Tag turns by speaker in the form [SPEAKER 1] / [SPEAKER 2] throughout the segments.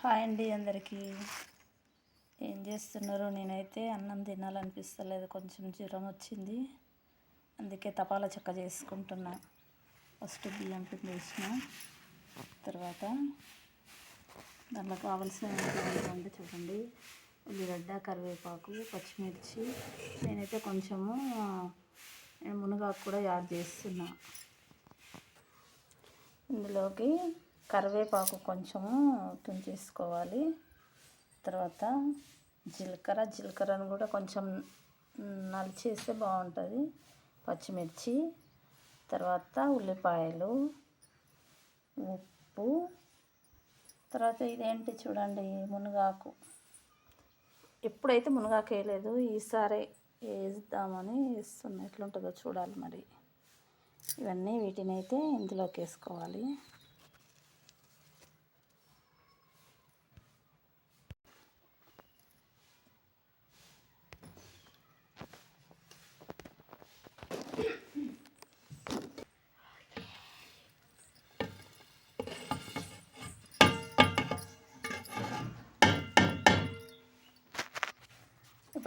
[SPEAKER 1] Hi అండి అందరికీ. ఏం చేస్తున్నారు? నేనైతే అన్నం తినాలనిపిస్తలేదు. కొంచెం జ్వరం వచ్చింది. అందుకే తపాలా చెక్క చేసుకుంటున్నా. ఫస్ట్ బియ్యం పిండి వేసిన తర్వాత దాంట్లో కావాల్సిన ఉంది చూడండి. ఉల్లిగడ్డ కరివేపాకు పచ్చిమిర్చి. నేనైతే కొంచెము మునగాకు కూడా యాడ్ చేస్తున్నా. ఇందులోకి కరివేపాకు కొంచెము తుంచేసుకోవాలి. తర్వాత జీలకర్ర జీలకర్రను కూడా కొంచెం నలిచేస్తే బాగుంటుంది. పచ్చిమిర్చి తర్వాత ఉల్లిపాయలు ఉప్పు తర్వాత ఇదేంటి చూడండి మునగాకు. ఎప్పుడైతే మునగాకు వేయలేదు ఈసారి వేద్దామని వేస్తున్నా. ఎట్లుంటుందో చూడాలి మరి. ఇవన్నీ వీటిని అయితే ఇందులోకి వేసుకోవాలి.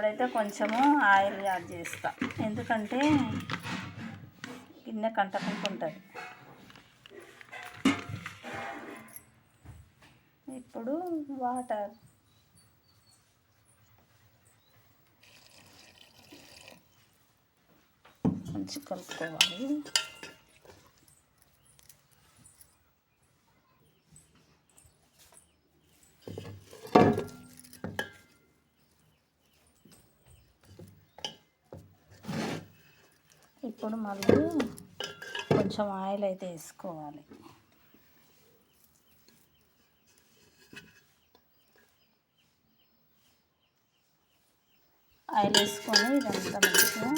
[SPEAKER 1] ఇప్పుడైతే కొంచెము ఆయిల్ యాడ్ చేస్తా. ఎందుకంటే గిన్నె కంటకుంటుంటుంది ఇప్పుడు వాటర్. మంచి కలుపుకోవాలి. ఇప్పుడు మళ్ళీ కొంచెం ఆయిల్ అయితే వేసుకోవాలి. ఆయిల్ వేసుకొని ఇదంతా మంచిగా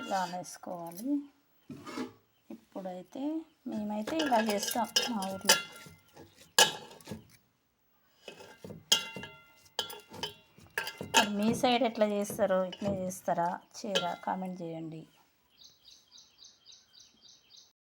[SPEAKER 1] ఇలా వేసుకోవాలి. ఇప్పుడైతే మేమైతే ఇలా చేస్తాం మా ఊర్లో. మీ సైడ్ ఎట్లా చేస్తారో ఇట్లా చేస్తారా? చేయరా కామెంట్ చేయండి.